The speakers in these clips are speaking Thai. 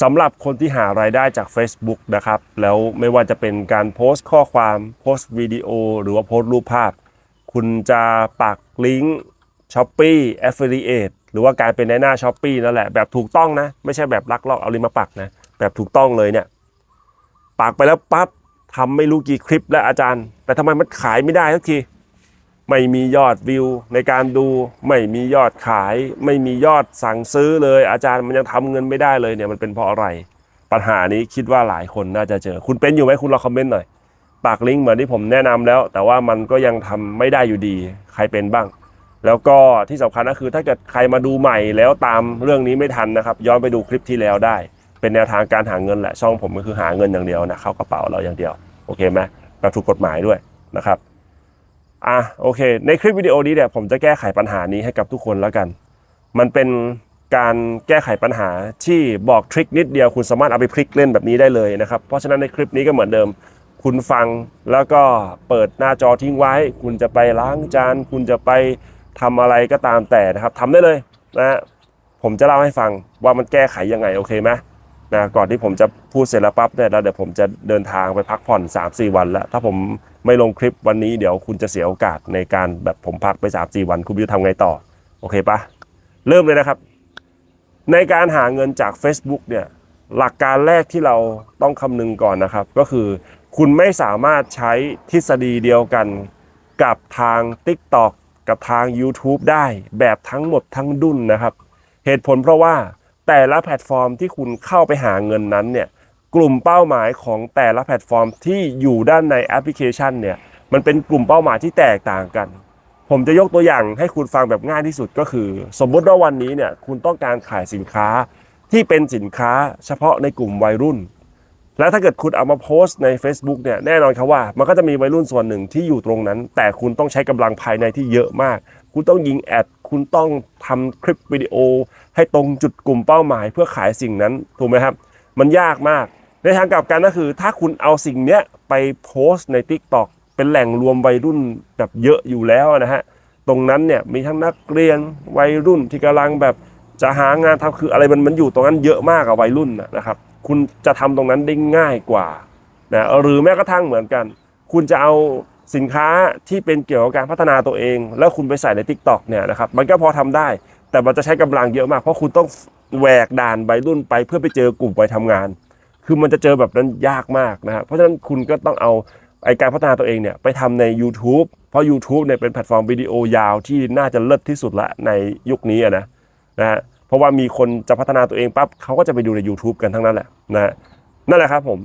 สำหรับคนที่หารายได้จาก Facebook นะครับ แล้วไม่ว่าจะเป็นการโพสต์ข้อความโพสต์วิดีโอ หรือว่าโพสต์รูปภาพ คุณจะปักลิงก์ s h o p e e Affiliate หรือว่าการเป็นในหน้า s h o p e e นั่นแหละ แบบถูกต้องนะ ไม่ใช่แบบลักลอบเอาลิงก์มาปักนะ แบบถูกต้องเลยเนี่ย ปักไปแล้วปั๊บทำไม่รู้กี่คลิปแล้วอาจารย์ แต่ทำไมมันขายไม่ได้สักที ไม่มียอดวิวในการดู ไม่มียอดขาย ไม่มียอดสั่งซื้อเลย อาจารย์มันยังทำเงินไม่ได้เลยเนี่ยมันเป็นเพราะอะไร ปัญหานี้คิดว่าหลายคนน่าจะเจอ คุณเป็นอยู่ไหมคุณลองคอมเมนต์หน่อยปากลิงก์เหมือนที่ผมแนะนำแล้ว แต่ว่ามันก็ยังทำไม่ได้อยู่ดีใครเป็นบ้าง แล้วก็ที่สำคัญก็คือถ้าเกิดใครมาดูใหม่แล้วตามเรื่องนี้ไม่ทันนะครับ ย้อนไปดูคลิปที่แล้วได้ เป็นแนวทางการหาเงินแหละช่องผมก็คือหาเงินอย่างเดียวนะเข้ากระเป๋าเราอย่างเดียวโอเคไหมแบบถูกกฎหมายด้วยนะครับ อะโอเค ในคลิปวิดีโอนี้เนี่ยผมจะแก้ไขปัญหานี้ให้กับทุกคนแล้วกัน มันเป็นการแก้ไขปัญหาที่บอกทริคนิดเดียวคุณสามารถเอาไปพลิกเล่นแบบนี้ได้เลยนะครับ เพราะฉะนั้นในคลิปนี้ก็เหมือนเดิม คุณฟังแล้วก็เปิดหน้าจอทิ้งไว้ คุณจะไปล้างจาน คุณจะไปทำอะไรก็ตามแต่นะครับทำได้เลยนะฮะผมจะเล่าให้ฟังว่ามันแก้ไขยังไงโอเคไหมนะก่อนที่ผมจะพูดเสร็จแล้วปั๊บเนี่ยแล้วเดี๋ยวผมจะเดินทางไปพักผ่อน 3-4 วันแล้วถ้าผม ไม่ลงคลิปวันนี้เดี๋ยวคุณจะเสียโอกาสในการแบบผมพักไป 3-4 วัน คุณจะทำไงต่อ โอเคปะเริ่มเลยนะครับ ในการหาเงินจาก Facebook เนี่ยหลักการแรกที่เราต้องคำนึงก่อนนะครับ ก็คือคุณไม่สามารถใช้ทฤษฎีเดียวกันกับทาง TikTok กับทาง YouTube ได้แบบทั้งหมดทั้งดุนนะครับ เหตุผลเพราะว่าแต่ละแพลตฟอร์มที่คุณเข้าไปหาเงินนั้นเนี่ย กลุ่มเป้าหมายของแต่ละแพลตฟอร์มที่อยู่ด้านในแอปพลิเคชันเนี่ยมันเป็นกลุ่มเป้าหมายที่แตกต่างกัน ผมจะยกตัวอย่างให้คุณฟังแบบง่ายที่สุดก็คือ สมมติว่าวันนี้เนี่ยคุณต้องการขายสินค้าที่เป็นสินค้าเฉพาะในกลุ่มวัยรุ่น แล้วถ้าเกิดคุณเอามาโพสต์ใน Facebook เนี่ยแน่นอนครับว่า มันก็จะมีวัยรุ่นส่วนหนึ่งที่อยู่ตรงนั้น แต่คุณต้องใช้กำลังภายในที่เยอะมาก คุณต้องยิงแอด คุณต้องทำคลิปวิดีโอ ให้ตรงจุดกลุ่มเป้าหมายเพื่อขายสิ่งนั้นถูกไหมครับ มันยากมาก ในทางกลับกันก็คือ ถ้าคุณเอาสิ่งเนี้ยไปโพสต์ใน TikTok เป็นแหล่งรวมวัยรุ่นแบบเยอะอยู่แล้วนะฮะตรงนั้นเนี่ยมีทั้งนักเรียนวัยรุ่นที่กำลังแบบจะหางานทำคืออะไรมันมันอยู่ตรงนั้นเยอะมากอะวัยรุ่นนะครับ คุณจะทำตรงนั้นได้ง่ายกว่านะหรือแม้กระทั่งเหมือนกัน คุณจะเอาสินค้าที่เป็นเกี่ยวกับการพัฒนาตัวเอง แล้วคุณไปใส่ใน Tik t o อกเนี่ยนะครับมันก็พอทำได้ แต่มันจะใช้กำลังเยอะมาก เพราะคุณต้องแหวกด่านวัยรุ่นไปเพื่อไปเจอกลุ่มวัยทำงาน คือมันจะเจอแบบนั้นยากมากนะครับเพราะฉะนั้นคุณก็ต้องเอาไอการพัฒนาตัวเองเนี่ยไปทำใน YouTube เพราะ YouTube เนี่ยเป็นแพลตฟอร์มวิดีโอยาวที่น่าจะเลิศที่สุดละในยุคนี้นะนะฮะเพราะว่ามีคนจะพัฒนาตัวเองปั๊บเขาก็จะไปดูใน YouTube กันทั้งนั้นแหละนะฮะนั่นแหละครับผม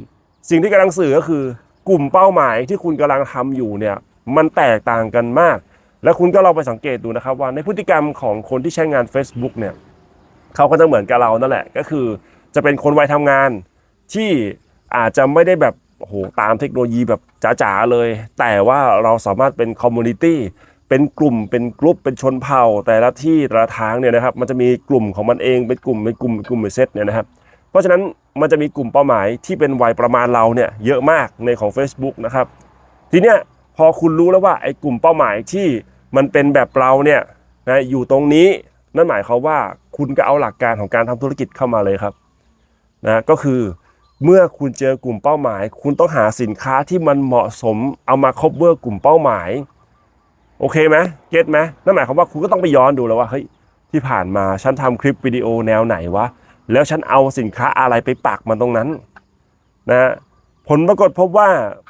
สิ่งที่กำลังสื่อก็คือกลุ่มเป้าหมายที่คุณกำลังทำอยู่เนี่ยมันแตกต่างกันมาก แล้วคุณก็ลองไปสังเกตดูนะครับว่าในพฤติกรรมของคนที่ใช้งาน Facebook เนี่ยเขาก็จะเหมือนกับเรานั่นแหละ ก็คือจะเป็นคนวัยทำงาน ที่อาจจะไม่ได้แบบโอ้โหตามเทคโนโลยีแบบจ๋าๆเลย แต่ว่าเราสามารถเป็นคอมมูนิตี้เป็นกลุ่มเป็นกลุ่มเป็นชนเผ่า แต่ละที่แต่ละทางเนี่ยนะครับมันจะมีกลุ่มของมันเองเป็นกลุ่มเป็นกลุ่มเป็นกลุ่มเป็นเซตเนี่ยนะครับ เพราะฉะนั้นมันจะมีกลุ่มเป้าหมายที่เป็นวัยประมาณเราเนี่ยเยอะมากในของ Facebook นะครับ ทีเนี้ยพอคุณรู้แล้วว่าไอ้กลุ่มเป้าหมายที่มันเป็นแบบเราเนี่ยนะอยู่ตรงนี้นั่นหมายความว่าคุณก็เอาหลักการของการทำธุรกิจเข้ามาเลยครับนะก็คือ เมื่อคุณเจอกลุ่มเป้าหมาย คุณต้องหาสินค้าที่มันเหมาะสมเอามาครอบเวอร์กลุ่มเป้าหมาย โอเคไหมเก็ตไหมนั่นหมายความว่าคุณก็ต้องไปย้อนดูแล้วว่าเฮ้ยที่ผ่านมาฉันทำคลิปวิดีโอแนวไหนวะแล้วฉันเอาสินค้าอะไรไปปักมันตรงนั้นนะผลปรากฏพบว่า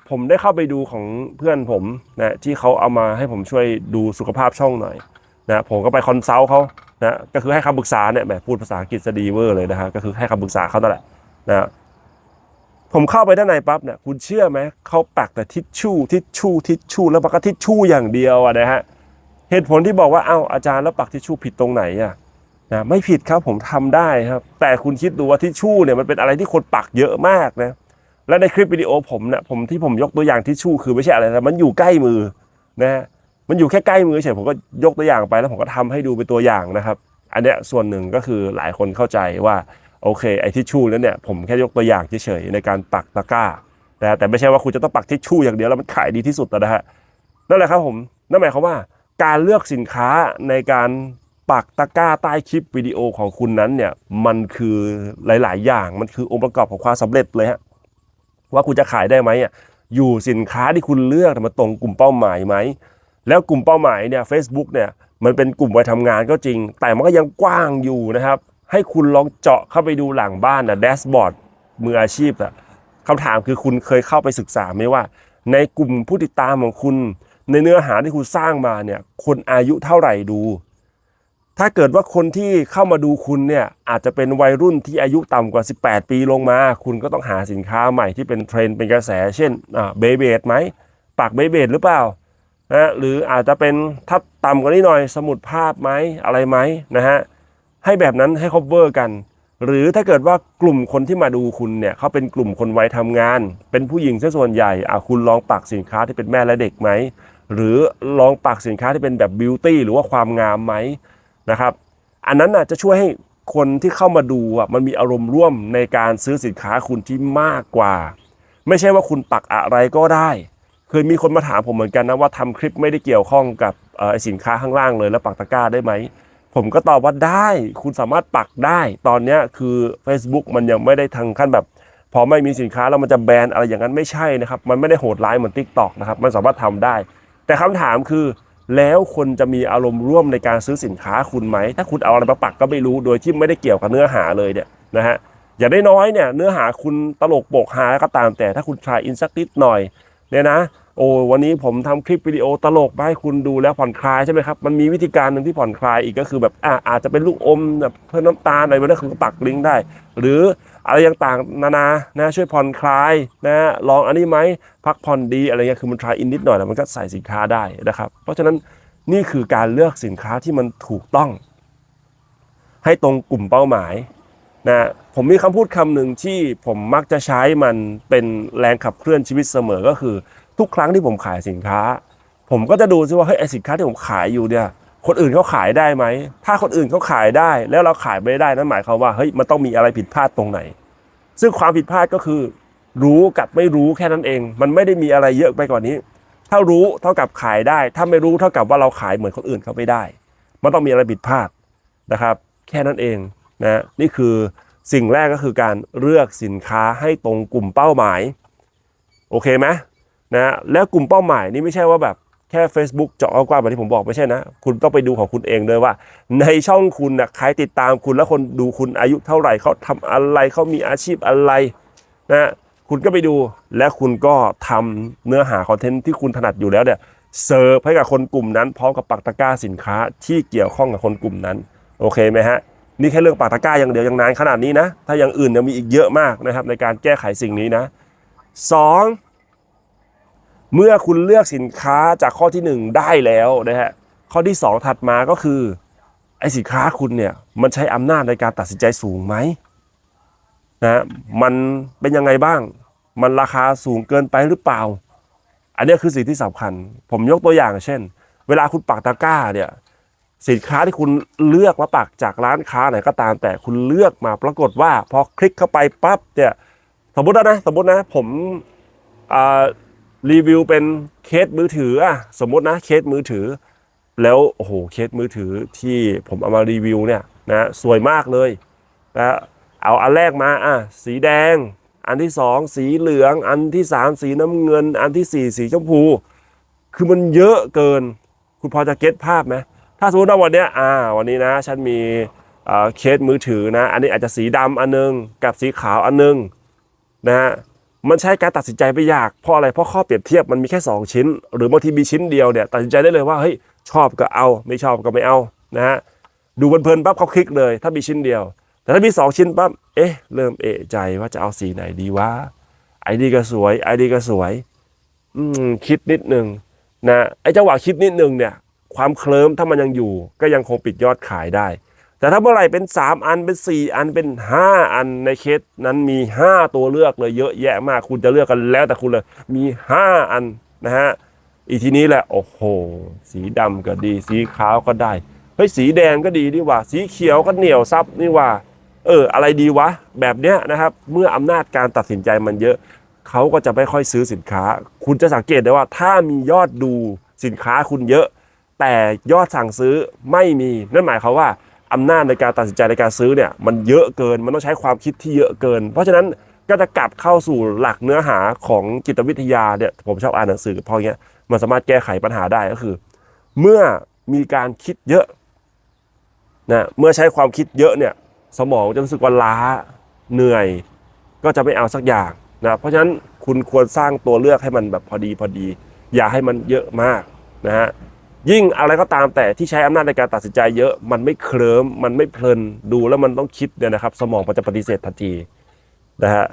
ผมได้เข้าไปดูของเพื่อนผมนะที่เขาเอามาให้ผมช่วยดูสุขภาพช่องหน่อยนะผมก็ไปคอนซัลท์เขานะก็คือให้คำปรึกษาเนี่ยแหมพูดภาษาอังกฤษดีเวอร์เลยนะฮะก็คือให้คำปรึกษาเขานั่นแหละนะ ผมเข้าไปด้านในปั๊บเนี่ยคุณเชื่อไหมเขาปักแต่ทิชชู่ทิชชู่ทิชชู่แล้วปักก็ทิชชู่อย่างเดียวอะนะฮะเหตุผลที่บอกว่าเอ้าอาจารย์แล้วปักทิชชู่ผิดตรงไหนอะนะไม่ผิดครับผมทำได้ครับ แต่คุณคิดดูว่าทิชชู่เนี่ยมันเป็นอะไรที่คนปักเยอะมากนะและในคลิปวิดีโอผมเนี่ยผมที่ผมยกตัวอย่างทิชชู่คือไม่ใช่อะไรนะมันอยู่ใกล้มือนะฮะมันอยู่แค่ใกล้มือเฉยผมก็ยกตัวอย่างไปแล้วผมก็ทำให้ดูเป็นตัวอย่างนะครับ อันเนี้ยส่วนหนึ่งก็คือหลายคนเข้าใจว่า โอเคไอ้ทิชชู่นั้นเนี่ยผมแค่ยกตัวอย่างเฉยๆในการปักตะกร้านะแต่ไม่ใช่ว่าคุณจะต้องปักทิชชู่อย่างเดียวแล้วมันขายดีที่สุดนะฮะนั่นแหละครับผมนั่นหมายความว่า การเลือกสินค้าในการปักตะกร้าใต้คลิปวิดีโอของคุณนั้นเนี่ยมันคือหลาย ๆ อย่างมันคือองค์ประกอบของความสำเร็จเลยฮะว่าคุณจะขายได้ไหมอะอยู่สินค้าที่คุณเลือกมันตรงกลุ่มเป้าหมายไหมแล้วกลุ่มเป้าหมายเนี่ย Facebook เนี่ยมันเป็นกลุ่มวัยทำงานก็จริง แต่มันก็ยังกว้างอยู่นะครับ ให้คุณลองเจาะเข้าไปดูหลังบ้านนะแดชบอร์ดมืออาชีพอะคำถามคือคุณเคยเข้าไปศึกษาไหมว่า ในกลุ่มผู้ติดตามของคุณ ในเนื้อหาที่คุณสร้างมาเนี่ยคนอายุเท่าไหร่ดู ถ้าเกิดว่าคนที่เข้ามาดูคุณเนี่ยอาจจะเป็นวัยรุ่นที่อายุต่ำกว่า 18 ปีลงมา คุณก็ต้องหาสินค้าใหม่ที่เป็นเทรนด์เป็นกระแส เช่นเบเบดไหมปักเบเบดหรือเปล่านะหรืออาจจะเป็นถ้าต่ำกว่านี้หน่อยสมุดภาพไหมอะไรไหมนะฮะ ให้แบบนั้นให้ cover กัน หรือถ้าเกิดว่ากลุ่มคนที่มาดูคุณเนี่ยเขาเป็นกลุ่มคนวัยทำงาน เป็นผู้หญิงซะส่วนใหญ่อะคุณลองปักสินค้าที่เป็นแม่และเด็กไหมหรือลองปักสินค้าที่เป็นแบบบิวตี้หรือว่าความงามไหมนะครับ อันนั้นน่ะจะช่วยให้คนที่เข้ามาดูอะมันมีอารมณ์ร่วมในการซื้อสินค้าคุณที่มากกว่า ไม่ใช่ว่าคุณปักอะไรก็ได้ เคยมีคนมาถามผมเหมือนกันนะว่าทำคลิปไม่ได้เกี่ยวข้องกับไอสินค้าข้างล่างเลยแล้วปักตะกร้าได้ไหม ผมก็ตอบว่าได้ คุณสามารถปักได้ ตอนนี้คือ Facebook มันยังไม่ได้ทางขั้นแบบ พอไม่มีสินค้าแล้วมันจะแบนอะไรอย่างนั้นไม่ใช่นะครับ มันไม่ได้โหดร้ายเหมือน Tik t o อกนะครับ มันสามารถทำได้ แต่คำถามคือ แล้วคนจะมีอารมณ์ร่วมในการซื้อสินค้าคุณไหม ถ้าคุณเอาอะไรมาปักก็ไม่รู้ โดยที่ไม่ได้เกี่ยวกับเนื้อหาเลยเนี่ยนะฮะ อย่างได้น้อยเนี่ยเนื้อหาคุณตลกโปกฮาก็ตามแต่ถ้าคุณทายอินสักนิดหน่อยเนี่ยนะ โอ้วันนี้ผมทำคลิปวิดีโอตลกมาให้คุณดูแล้วผ่อนคลายใช่ไหมครับมันมีวิธีการหนึ่งที่ผ่อนคลายอีกก็คือแบบอ่าอาจจะเป็นลูกอมแบบเพิ่มน้ำตาลอะไรแบบนั้นคือปักลิงก์ได้ หรืออะไรต่างๆนานานะช่วยผ่อนคลายนะลองอันนี้ไหมพักผ่อนดีอะไรเงี้ยคือมันทรายอินนิดหน่อยแล้วมันก็ใส่สินค้าได้นะครับ เพราะฉะนั้นนี่คือการเลือกสินค้าที่มันถูกต้อง ให้ตรงกลุ่มเป้าหมายนะผมมีคำพูดคำหนึ่งที่ผมมักจะใช้มันเป็นแรงขับเคลื่อนชีวิตเสมอก็คือ ทุกครั้งที่ผมขายสินค้า ผมก็จะดูซิว่าเฮ้ยไอสินค้าที่ผมขายอยู่เนี่ยคนอื่นเขาขายได้ไหม ถ้าคนอื่นเขาขายได้ แล้วเราขายไม่ได้นั่นหมายความว่าเฮ้ยมันต้องมีอะไรผิดพลาดตรงไหน ซึ่งความผิดพลาดก็คือ รู้กับไม่รู้แค่นั้นเอง มันไม่ได้มีอะไรเยอะไปกว่านี้ ถ้ารู้เท่ากับขายได้ ถ้าไม่รู้เท่ากับว่าเราขายเหมือนคนอื่นเขาไม่ได้ มันต้องมีอะไรผิดพลาดนะครับ แค่นั้นเองนะนี่คือสิ่งแรกก็คือการเลือกสินค้าให้ตรงกลุ่มเป้าหมาย โอเคไหม นะแล้วกลุ่มเป้าหมายนี่ไม่ใช่ว่าแบบแค่ Facebook เจาะกว้างแบบที่ผมบอกไม่ใช่นะ คุณต้องไปดูของคุณเองด้วยว่า ในช่องคุณนะใครติดตามคุณแล้วคนดูคุณอายุเท่าไหร่เขาทำอะไรเขามีอาชีพอะไรนะคุณก็ไปดูและคุณก็ทำเนื้อหาคอนเทนต์ที่คุณถนัดอยู่แล้วเนี่ยเสิร์ฟให้กับคนกลุ่มนั้นพร้อมกับปักตะกร้าสินค้าที่เกี่ยวข้องกับคนกลุ่มนั้น โอเคไหมฮะนี่แค่เรื่องปากตะกร้าอย่างเดียวยังนานขนาดนี้นะ ถ้าอย่างอื่นยังมีอีกเยอะมากนะครับในการแก้ไขสิ่งนี้นะสอง เมื่อคุณเลือกสินค้าจากข้อที่หนึ่งได้แล้วนะฮะข้อที่สองถัดมาก็คือไอ้สินค้าคุณเนี่ยมันใช้อำนาจในการตัดสินใจสูงไหมนะมันเป็นยังไงบ้าง มันราคาสูงเกินไปหรือเปล่า อันนี้คือสิ่งที่สำคัญ ผมยกตัวอย่างเช่น เวลาคุณปักตะกร้าเนี่ยสินค้าที่คุณเลือกมาปักจากร้านค้าไหนก็ตาม แต่คุณเลือกมาปรากฏว่าพอคลิกเข้าไปปั๊บเนี่ยสมมตินะสมมตินะผมอ่า รีวิวเป็นเคสมือถืออะสมมตินะเคสมือถือ แล้วโอ้โหเคสมือถือที่ผมเอามารีวิวเนี่ยนะสวยมากเลยนะเอาอันแรกมาอะสีแดง อันที่สองสีเหลือง อันที่สามสีน้ำเงิน อันที่สี่สีชมพู คือมันเยอะเกิน คุณพอจะเก็ตภาพไหมถ้าสมมติว่าวันนี้อ่า วันนี้นะ ฉันมีเอ่อเคสมือถือนะ อันนี้อาจจะสีดำอันนึง กับสีขาวอันนึงนะฮะ มันใช้การตัดสินใจไม่ยากเพราะอะไรเพราะข้อเปรียบเทียบมันมีแค่ 2 ชิ้น หรือบางทีมีชิ้นเดียวเนี่ยตัดสินใจได้เลยว่าเฮ้ยชอบก็เอา ไม่ชอบก็ไม่เอานะฮะดูเพลินๆปั๊บเขาคลิกเลย ถ้ามีชิ้นเดียว แต่ถ้ามี 2 ชิ้นปั๊บเอ๊ะเริ่มเอะใจว่าจะเอาสีไหนดีวะไอ้นี่ก็สวย ไอ้นี่ก็สวย อืมคิดนิดนึงนะไอ้จังหวะคิดนิดนึงเนี่ย ความเคลิ้มถ้ามันยังอยู่ ก็ยังคงปิดยอดขายได้ แต่ถ้าเมื่อไหร่เป็น 3 อันเป็น 4 อันเป็น 5 อันในเคสนั้นมี 5 ตัวเลือกเลยเยอะแยะมากคุณจะเลือกกันแล้วแต่คุณเลยมี 5 อันนะฮะอีทีนี้แหละโอ้โห สีดำก็ดี สีขาวก็ได้เฮ้ยสีแดงก็ดีนี่ว่า สีเขียวก็เหนียวซับนี่ว่า เออ อะไรดีวะ แบบเนี้ยนะครับ เมื่ออำนาจการตัดสินใจมันเยอะ เขาก็จะไม่ค่อยซื้อสินค้า คุณจะสังเกตได้ว่า ถ้ามียอดดูสินค้าคุณเยอะ แต่ยอดสั่งซื้อไม่มีนั่นหมายความว่า อำนาจในการตัดสินใจในการซื้อเนี่ยมันเยอะเกินมันต้องใช้ความคิดที่เยอะเกิน เพราะฉะนั้นก็จะกลับเข้าสู่หลักเนื้อหาของจิตวิทยาเนี่ยผมชอบอ่านหนังสือพราะเงี้ยมันสามารถแก้ไขปัญหาได้ก็คือ เมื่อมีการคิดเยอะนะเมื่อใช้ความคิดเยอะเนี่ยสมองจะรู้สึกว่าล้าเหนื่อย ก็จะไม่เอาสักอย่างนะเพราะฉะนั้นคุณควรสร้างตัวเลือกให้มันแบบพอดีพอดี อย่าให้มันเยอะมากนะฮะ ยิ่งอะไรก็ตามแต่ที่ใช้อำนาจในการตัดสินใจเยอะ มันไม่เคลิ้มมันไม่เพลินดูแล้วมันต้องคิดเนี่ยนะครับ สมองมันจะปฏิเสธทันทีนะฮะ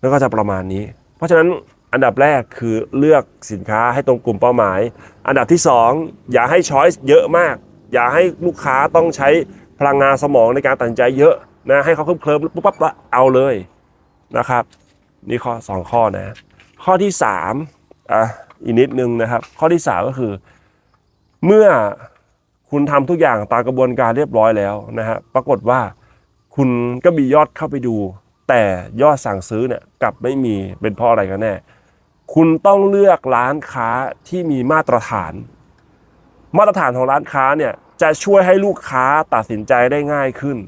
แล้วก็จะประมาณนี้ เพราะฉะนั้นอันดับแรกคือเลือกสินค้าให้ตรงกลุ่มเป้าหมาย อันดับที่สองอย่าให้ช้อยส์เยอะมาก อย่าให้ลูกค้าต้องใช้พลังงานสมองในการตัดสินใจเยอะนะให้เขาเคลิ้มเคลิ้มปุ๊บปั๊บแล้วเอาเลยนะครับ นี่ข้อสองข้อนะ ข้อที่สามอะอีกนิดนึงนะครับ ข้อที่สามก็คือ เมื่อคุณทำทุกอย่างตามกระบวนการเรียบร้อยแล้วนะฮะปรากฏว่าคุณก็มียอดเข้าไปดู แต่ยอดสั่งซื้อเนี่ยกลับไม่มีเป็นเพราะอะไรกันแน่คุณต้องเลือกร้านค้าที่มีมาตรฐาน มาตรฐานของร้านค้าเนี่ยจะช่วยให้ลูกค้าตัดสินใจได้ง่ายขึ้น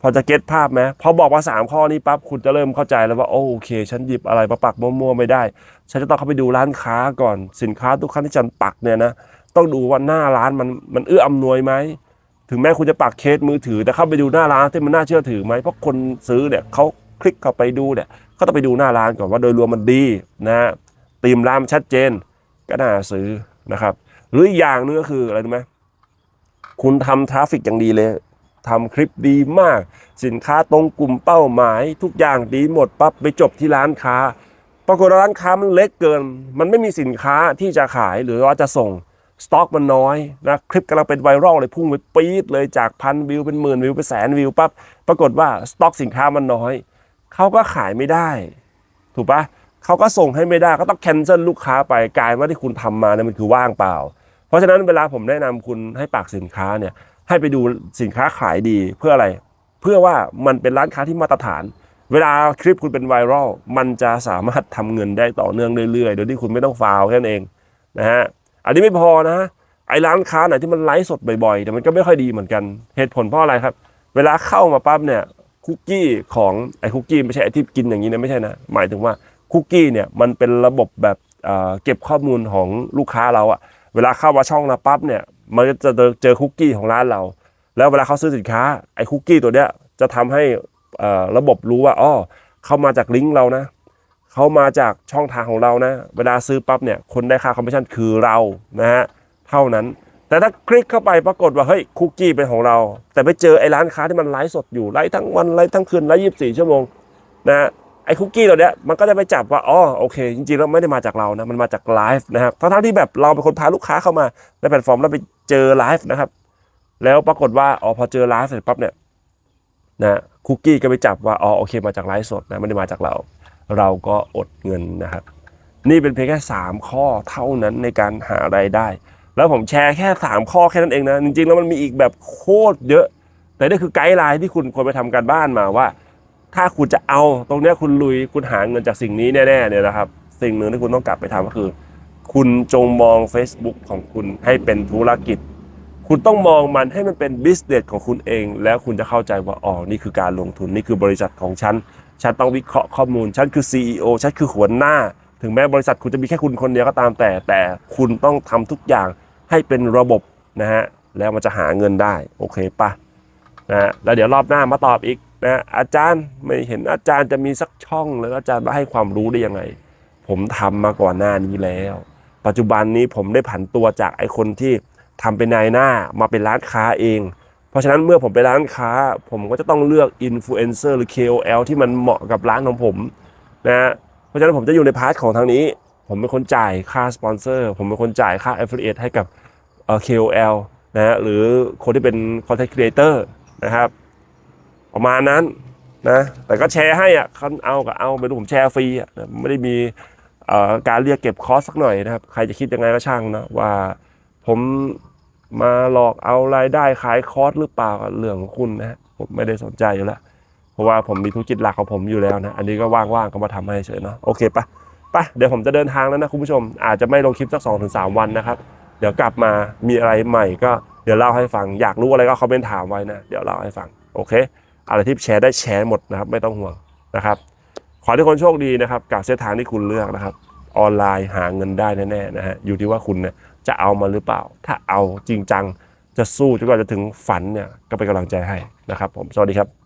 พอจะเก็ตภาพไหมพอบอกมาสามข้อนี้ปั๊บคุณจะเริ่มเข้าใจแล้วว่าโอโอเค ฉันหยิบอะไรมาปักมั่วๆไม่ได้ ฉันจะต้องเข้าไปดูร้านค้าก่อนสินค้าทุกครั้งที่ฉันปักเนี่ยนะ ต้องดูว่าหน้าร้านมันมันเอื้ออำนวยไหมถึงแม้คุณจะปักเคสมือถือ แต่เข้าไปดูหน้าร้านที่มันน่าเชื่อถือไหมเพราะคนซื้อเนี่ยเขาคลิกเข้าไปดูเนี่ยเขาต้องไปดูหน้าร้านก่อนว่าโดยรวมมันดีนะตีมร้านชัดเจนก็น่าซื้อนะครับ หรืออย่างนึงก็คืออะไรรู้ไหมคุณทำทราฟิกอย่างดีเลยทำคลิปดีมาก สินค้าตรงกลุ่มเป้าหมาย ทุกอย่างดีหมดปั๊บไปจบที่ร้านค้า ปรากฏร้านค้ามันเล็กเกิน มันไม่มีสินค้าที่จะขายหรือว่าจะส่ง สต็อกมันน้อยนะคลิปกำลังเป็นไวรัลเลยพุ่งไปปี๊ดเลยจากพันวิวเป็นหมื่นวิวเป็นแสนวิวปั๊บปรากฏว่าสต็อกสินค้ามันน้อยเขาก็ขายไม่ได้ ถูกปะเขาก็ส่งให้ไม่ได้ก็ต้องแคนเซิลลูกค้าไปกลายว่าที่คุณทำมาเนี่ยมันคือว่างเปล่า เพราะฉะนั้นเวลาผมแนะนำคุณให้ปากสินค้าเนี่ยให้ไปดูสินค้าขายดีเพื่ออะไร เพื่อว่ามันเป็นร้านค้าที่มาตรฐาน เวลาคลิปคุณเป็นไวรัลมันจะสามารถทำเงินได้ต่อเนื่องเรื่อยๆ โดยที่คุณไม่ต้องฟาวล์แค่นั้นเองนะฮะ อันนี้ไม่พอนะไอ้ร้านค้าไหนที่มันไลฟ์สดบ่อยๆแต่มันก็ไม่ค่อยดีเหมือนกันเหตุผลเพราะอะไรครับ เวลาเข้ามาปั๊บเนี่ยคุกกี้ของไอ้คุกกี้ไม่ใช่ไอ้ที่กินอย่างนี้นะไม่ใช่นะหมายถึงว่าคุกกี้เนี่ยมันเป็นระบบแบบเเก็บข้อมูลของลูกค้าเราอะเวลาเข้ามาช่องเราปั๊บเนี่ยมันจะเจอคุกกี้ของร้านเรา แล้วเวลาเขาซื้อสินค้าไอ้คุกกี้ตัวเนี้ยจะทำให้ระบบรู้ว่าอ๋อเข้ามาจากลิงก์เรานะ เขามาจากช่องทางของเรานะ เวลาซื้อปั๊บเนี่ยคนได้ค่าคอมมิชชั่นคือเรานะฮะเท่านั้น แต่ถ้าคลิกเข้าไปปรากฏว่าเฮ้ยคุกกี้เป็นของเรา แต่ไปเจอไอ้ร้านค้าที่มันไลฟ์สดอยู่ไลฟ์ทั้งวันไลฟ์ทั้งคืนไลฟ์ยี่สิบสี่ชั่วโมงนะไอ้คุกกี้ตัวเนี้ยมันก็จะไปจับว่าอ๋อโอเค จริงๆแล้วไม่ได้มาจากเรานะมันมาจากไลฟ์นะครับทั้งๆที่แบบเราเป็นคนพาลูกค้าเข้ามาในแพลตฟอร์มแล้วไปเจอไลฟ์นะครับแล้วปรากฏว่าอ๋อพอเจอไลฟ์เสร็จปั๊บเนี่ยนะคุกกี้ก็ไปจับว่าอ๋อโอเคมาจากไลฟ์สดนะไม่ได้มาจากเรา เราก็อดเงินนะครับนี่เป็นเพียงแค่ 3 ข้อเท่านั้นในการหารายได้ แล้วผมแชร์แค่ 3 ข้อแค่นั้นเองนะจริงๆแล้วมันมีอีกแบบโคตรเยอะ แต่นี่คือไกด์ไลน์ที่คุณควรไปทำการบ้านมาว่า ถ้าคุณจะเอาตรงนี้คุณลุยคุณหาเงินจากสิ่งนี้แน่ๆเนี่ยนะครับ สิ่งหนึ่งที่คุณต้องกลับไปทำก็คือ คุณจงมอง Facebook ของคุณให้เป็นธุรกิจ คุณต้องมองมันให้มันเป็นบิสเนสของคุณเอง แล้วคุณจะเข้าใจว่าอ๋อนี่คือการลงทุนนี่คือบริษัทของฉัน ฉันต้องวิเคราะห์ข้อมูล ฉันคือ CEO ฉันคือหัวหน้า ถึงแม้บริษัทคุณจะมีแค่คุณคนเดียวก็ตามแต่ แต่คุณต้องทำทุกอย่างให้เป็นระบบนะฮะ แล้วมันจะหาเงินได้ โอเคปะนะ แล้วเดี๋ยวรอบหน้ามาตอบอีกนะอาจารย์ไม่เห็นอาจารย์จะมีสักช่องเลยอาจารย์มาให้ความรู้ได้ยังไง ผมทำมาก่อนหน้านี้แล้ว ปัจจุบันนี้ผมได้ผันตัวจากไอ้คนที่ทำเป็นนายหน้ามาเป็นร้านค้าเอง เพราะฉะนั้นเมื่อผมไปร้านค้า ผมก็จะต้องเลือกอินฟลูเอนเซอร์หรือ KOL ที่มันเหมาะกับร้านของผมนะฮะเพราะฉะนั้นผมจะอยู่ในพาร์ทของทางนี้ ผมเป็นคนจ่ายค่าสปอนเซอร์ผมเป็นคนจ่ายค่า Affiliate ให้กับเอ่อ KOL นะฮะหรือคนที่เป็น Content Creator นะครับ ประมาณนั้นนะแต่ก็แชร์ให้อะเขาเอากับเอาไม่รู้ผมแชร์ฟรีอะไม่ได้มีการเรียกเก็บคอสสักหน่อยนะครับ ใครจะคิดยังไงก็ช่างนะว่าผม มาหลอกเอารายได้ขายคอร์สหรือเปล่าเรื่องของคุณนะฮะผมไม่ได้สนใจอยู่แล้วเพราะว่าผมมีธุรกิจหลักของผมอยู่แล้วนะ อันนี้ก็ว่างๆก็มาทำให้เฉยเนาะโอเคปะไปเดี๋ยวผมจะเดินทางแล้วนะคุณผู้ชม อาจจะไม่ลงคลิปสัก2อถึงสวันนะครับ เดี๋ยวกลับมามีอะไรใหม่ก็เดี๋ยวเล่าให้ฟัง อยากรู้อะไรก็คอมเมนต์ถามไว้นะ เดี๋ยวเล่าให้ฟัง โอเค อะไรที่แชร์ได้แชร์หมดนะครับ ไม่ต้องห่วงนะครับ ขอให้ทุกคนโชคดีนะครับกับเส้นทางที่คุณเลือกนะครับ ออนไลน์หาเงินได้แน่ๆนะฮะ อยู่ที่ว่าคุณเนี่ย จะเอามาหรือเปล่า ถ้าเอาจริงจังจะสู้จนกว่าจะถึงฝันเนี่ยก็เป็นกำลังใจให้นะครับผมสวัสดีครับ